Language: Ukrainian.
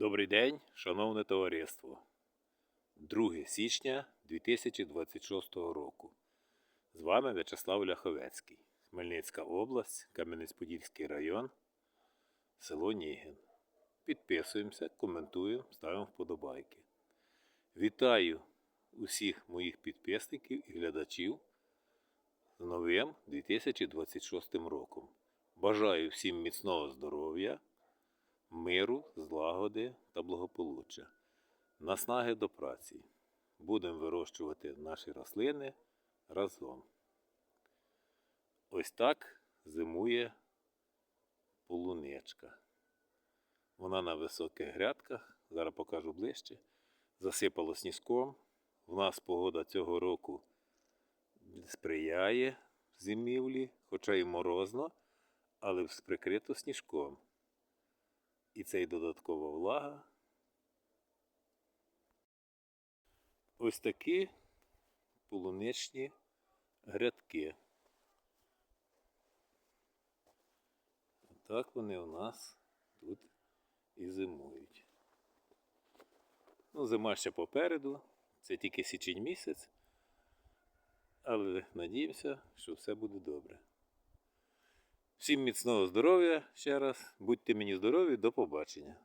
Добрий день, шановне товариство. 2 січня 2026 року. З вами В'ячеслав Ляховецький, Хмельницька область, Кам'янець-Подільський район, село Нігін. Підписуємося, коментуємо, ставимо вподобайки. Вітаю усіх моїх підписників і глядачів з новим 2026 роком. Бажаю всім міцного здоров'я миру, злагоди та благополуччя. Наснаги до праці. Будемо вирощувати наші рослини разом. Ось так зимує полуничка. Вона на високих грядках, зараз покажу ближче. Засипало сніжком. В нас погода цього року сприяє зимівлі, хоча й морозно, але прикрито сніжком. І це й додаткова влага. Ось такі полуничні грядки. Так вони у нас тут і зимують. Ну, зима ще попереду, це тільки січень місяць, але надіємося, що все буде добре. Всім міцного здоров'я ще раз. Будьте мені здорові, до побачення.